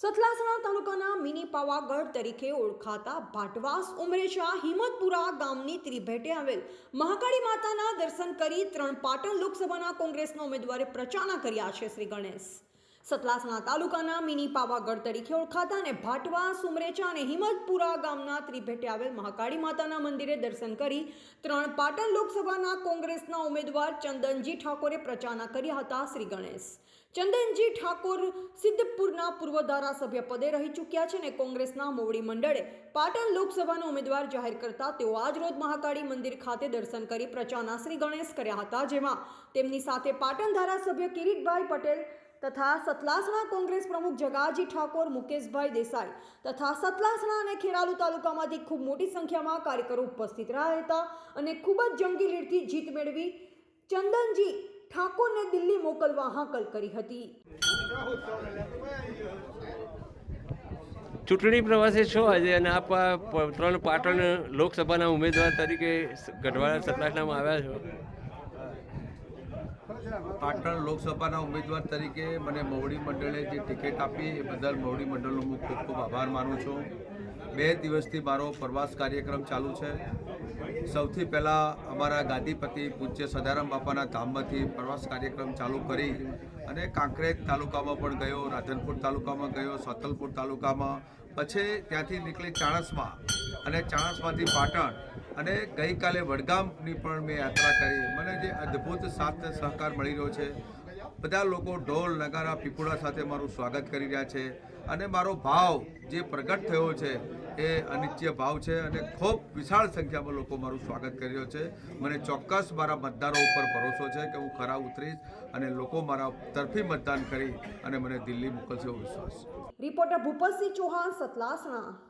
સતલાસણા તાલુકાના મિની પાવાગઢ તરીકે ઓળખાતા ભાટવાસ ઉમરેશા હિંમતપુરા ગામની ત્રિભેટે આવેલ મહાકાળી માતાના દર્શન કરી ત્રણ પાટણ લોકસભાના કોંગ્રેસના ઉમેદવારે પ્રચારણા કર્યા છે શ્રી ગણેશ. સતલાસણા તાલુકાના મિની પાવાગઢ તરીકે ઓળખાતા અને ભાટવા, સુમરેચા અને હિંમતપુરા ગામના ત્રિભેટે આવેલ મહાકાળી માતાના મંદિરે દર્શન કરી ત્રણ પાટણ લોકસભાના કોંગ્રેસના ઉમેદવાર ચંદનજી ઠાકોરે પ્રચારના કર્યા હતા શ્રી ગણેશ. ચંદનજી ઠાકોર સિદ્ધપુરના પૂર્વ ધારાસભ્ય પદે રહી ચૂક્યા છે અને કોંગ્રેસના મોવડી મંડળે પાટણ લોકસભાનો ઉમેદવાર જાહેર કરતા તેઓ આજ રોજ મહાકાળી મંદિર ખાતે દર્શન કરી પ્રચારના શ્રી ગણેશ કર્યા હતા, જેમાં તેમની સાથે પાટણ ધારાસભ્ય કિરીટભાઈ પટેલ તથા સતલાસણા કોંગ્રેસ પ્રમુખ જગાજી ઠાકોર, મુકેશભાઈ દેસાઈ તથા સતલાસણા અને ખેરાલુ તાલુકામાંથી ખૂબ મોટી સંખ્યામાં કાર્યકરો ઉપસ્થિત રહ્યા હતા અને ખૂબ જ જંગી લીડથી જીત મેળવી ચંદનજી ઠાકોરને દિલ્હી મોકલવા હાકલ કરી હતી. ચૂંટણી પ્રવાસે છો આજે અને આપ ત્રણ પાટણ લોકસભાના ઉમેદવાર તરીકે ગઢવાડા સતલાસણામાં આવ્યા છો. પાટણ લોકસભાના ઉમેદવાર તરીકે મને મવડી મંડળે જે ટિકિટ આપી, એ બદલ મવડી મંડળનો હું ખૂબ ખૂબ આભાર માનું છું. બે દિવસથી મારો પ્રવાસ કાર્યક્રમ ચાલુ છે. સૌથી પહેલાં અમારા ગાદીપતિ પૂજ્ય સદારામ બાપાના ધામમાંથી પ્રવાસ કાર્યક્રમ ચાલુ કરી અને કાંકરેજ તાલુકામાં પણ ગયો, રાધનપુર તાલુકામાં ગયો, સતલપુર તાલુકામાં. પછી ત્યાંથી નીકળી ચાણસમાં અને ચાણસમાંથી પાટણ અને ગઈકાલે વડગામની પણ મેં યાત્રા કરી. મને જે અદ્ભુત સાથ સહકાર મળી રહ્યો છે. બધા લોકો ઢોલ, નગારા, પીપુડા સાથે મારું સ્વાગત કરી રહ્યા છે અને મારો ભાવ જે પ્રગટ થયો છે એ અનિત્ય ભાવ છે અને ખૂબ વિશાળ સંખ્યામાં લોકો મારું સ્વાગત કરી રહ્યો છે. મને ચોક્કસ મારા મતદારો ઉપર ભરોસો છે કે હું ખરા ઉતરીશ અને લોકો મારા તરફી મતદાન કરી અને મને દિલ્હી મોકલશે એવો વિશ્વાસ. રિપોર્ટર ભૂપતસિંહ ચૌહાણ, સતલાસણા.